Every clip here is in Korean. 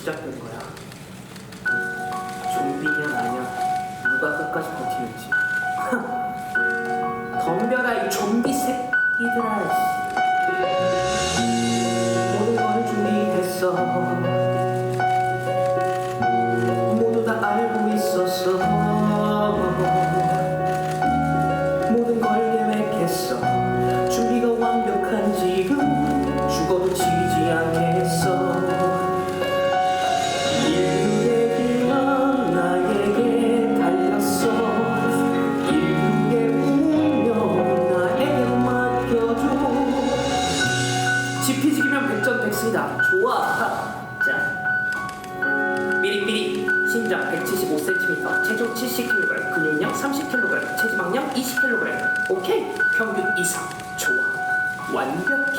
시작된 거야. 좀비냐 아니야. 누가 끝까지 버티는지. 덤벼라 이 좀비 새끼들아. 씨. 모든 걸 준비했어. 70kg, 근육량 30kg, 체지방량 20kg. 오케이. 평균 이상. 좋아. 완벽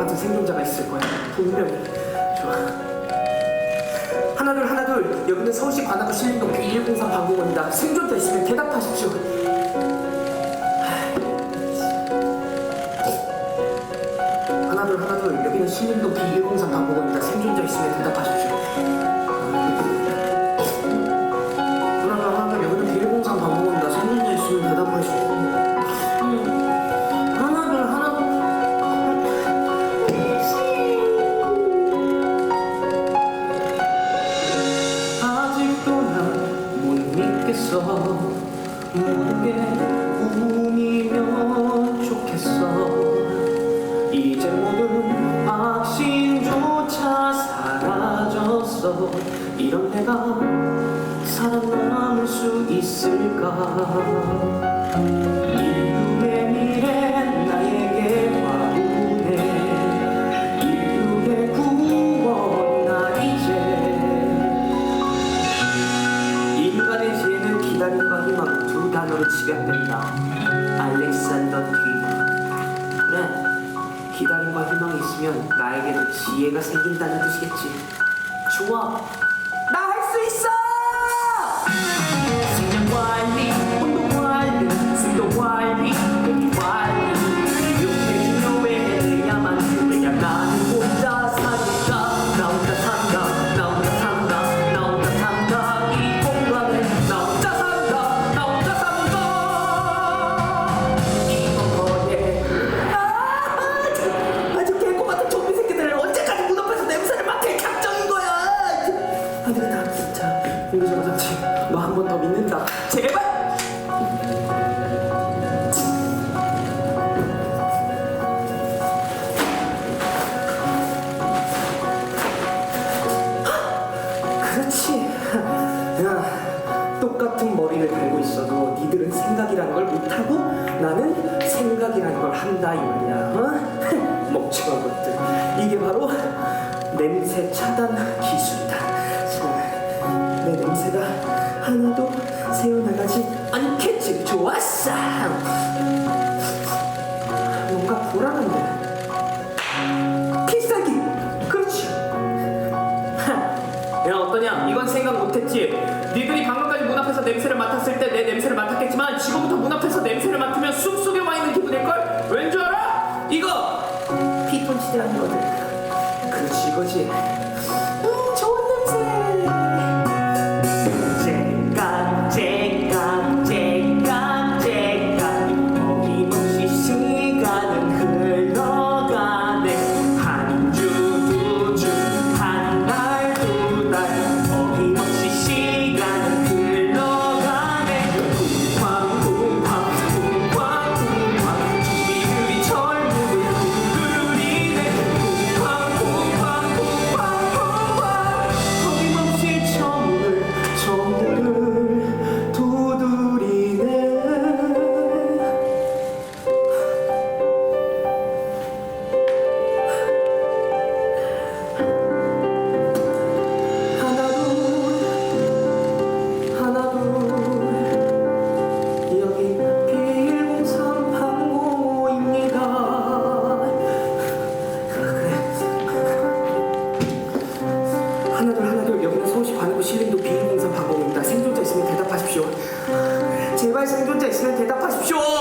같은 생존자가 있을 거야. 분명히 좋아. 하나둘 하나둘. 여기는 서울시 관악구 신림동 2103 방공원이다. 생존자 있으면 대답하십시오. 하나둘 하나둘. 여기는 신림동 B103 방공원입니다. 생존자 있으면 대답하십시오 믿겠어. 모든 게 꿈이면 좋겠어. 이제 모든 확신조차 사라졌어. 이런 내가 살아남을 수 있을까 있으면 나에게도 지혜가 생긴다는 뜻이겠지. 좋아, 나 할 수 있어! 자 공기정화 장치 너한 번 더 믿는다 제발 그렇지. 야, 똑같은 머리를 달고 있어도 니들은 생각이라는 걸 못하고 나는 생각이라는 걸 한다 이 말이야. 어? 멍청한 것들. 이게 바로 냄새 차단 기술이다. 자, 내 냄새가 하나도 새어나가지 않겠지. 좋았어. 뭔가 불안한데. 필살기. 그렇지. 야 어떠냐? 이건 생각 못했지. 니들이 방금까지 문 앞에서 냄새를 맡았을 때 내 냄새를 맡았겠지만 지금부터 문 앞에서 냄 질문자 있으면 대답하십시오.